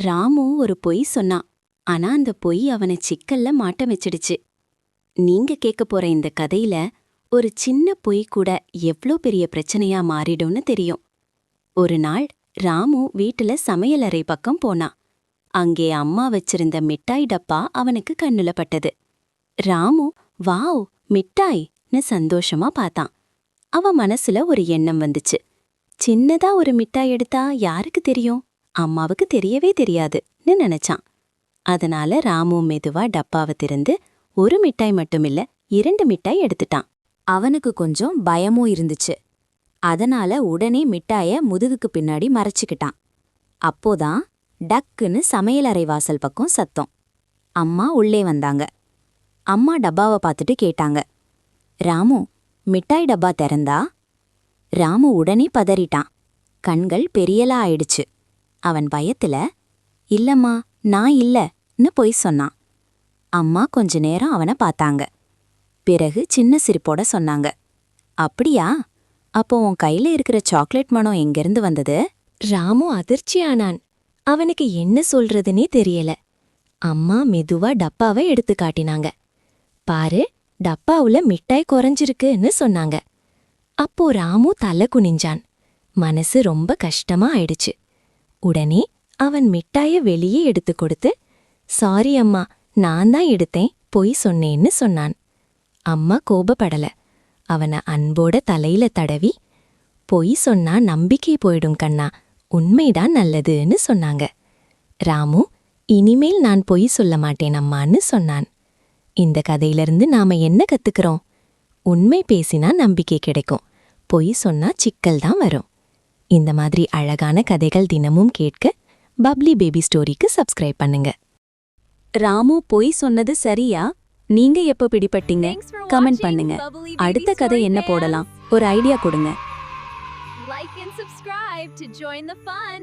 ராமு ஒரு பொய் சொன்னான் ஆனா அந்த பொய் அவனை சிக்கல்ல மாட்ட வச்சிடுச்சு. நீங்க கேட்க போற இந்த கதையில ஒரு சின்ன பொய் கூட எவ்ளோ பெரிய பிரச்சனையா மாறிடும்னு தெரியும். ஒரு நாள் ராமு வீட்டுல சமையலறை பக்கம் போனான் அங்கே அம்மா வச்சிருந்த மிட்டாய் டப்பா அவனுக்கு கண்ணுல பட்டது. ராமு வாவ் மிட்டாய்னு சந்தோஷமா பார்த்தான். அவன் மனசுல ஒரு எண்ணம் வந்துச்சு. சின்னதா ஒரு மிட்டாய் எடுத்தா யாருக்கு தெரியும்? அம்மாவுக்கு தெரியவே தெரியாதுன்னு நினைச்சான். அதனால ராமு மெதுவா டப்பாவை திறந்து ஒரு மிட்டாய் மட்டுமில்ல இரண்டு மிட்டாய் எடுத்துட்டான். அவனுக்கு கொஞ்சம் பயமும் இருந்துச்சு. அதனால உடனே மிட்டாய முதுகுக்கு பின்னாடி மறைச்சுக்கிட்டான். அப்போதான் டக்குன்னு சமையலறை வாசல் பக்கம் சத்தம். அம்மா உள்ளே வந்தாங்க. அம்மா டப்பாவை பார்த்துட்டு கேட்டாங்க. ராமு மிட்டாய் டப்பா திறந்தா? ராமு உடனே பதறிட்டான். கண்கள் பெரியலா ஆயிடுச்சு. அவன் பயத்துல இல்லம்மா நான் இல்லன்னு பொய் சொன்னான். அம்மா கொஞ்ச நேரம் அவனை பார்த்தாங்க. பிறகு சின்ன சிரிப்போட சொன்னாங்க. அப்படியா? அப்போ உன் கையில இருக்கிற சாக்லேட் மனம் எங்கிருந்து வந்தது? ராமு அதிர்ச்சியானான். அவனுக்கு என்ன சொல்றதுனே தெரியல. அம்மா மெதுவா டப்பாவை எடுத்து காட்டினாங்க. பாரு டப்பாவுல மிட்டாய் குறைஞ்சிருக்குன்னு சொன்னாங்க. அப்போ ராமு தலை குனிஞ்சான். மனசு ரொம்ப கஷ்டமா ஆயிடுச்சு. உடனே அவன் மிட்டாய வெளியே எடுத்து கொடுத்து சாரி அம்மா நான் தான் எடுத்தேன் பொய் சொன்னேன்னு சொன்னான். அம்மா கோபப்படல. அவன அன்போட தலையில தடவி பொய் சொன்னா நம்பிக்கை போயிடும் கண்ணா உண்மைதான் நல்லதுன்னு சொன்னாங்க. ராமு இனிமேல் நான் பொய் சொல்ல மாட்டேன் அம்மான்னு சொன்னான். இந்த கதையிலிருந்து நாம என்ன கத்துக்கிறோம்? உண்மை பேசினா நம்பிக்கை கிடைக்கும் பொய் சொன்னா சிக்கல் தான் வரும். இந்த மாதிரி அழகான கதைகள் தினமும் கேட்க பப்ளி பேபி ஸ்டோரிக்கு சப்ஸ்கிரைப் பண்ணுங்க. ராமு பொய் சொன்னது சரியா? நீங்க எப்ப பிடிபட்டீங்க? கமெண்ட் பண்ணுங்க. அடுத்த கதை என்ன போடலாம்? ஒரு ஐடியா கொடுங்க. Like and subscribe to join the fun.